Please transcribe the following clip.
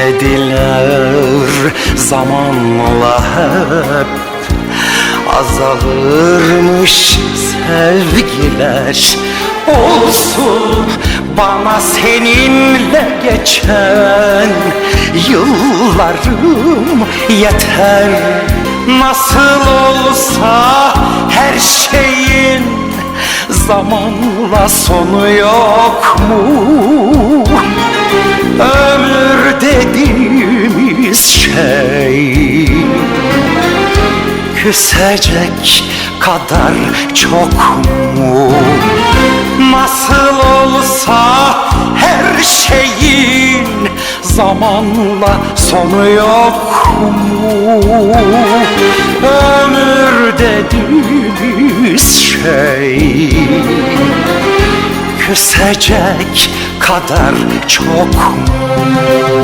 dediler zamanla hep Azalırmış sevgiler. Olsun bana seninle geçen Yıllarım yeter. Nasıl olsa her şeyin Zamanla sonu yok mu? Küsecek kadar çok mu? Nasıl olsa her şeyin Zamanla sonu yok mu? Ömür dediğimiz şey Küsecek kadar çok mu?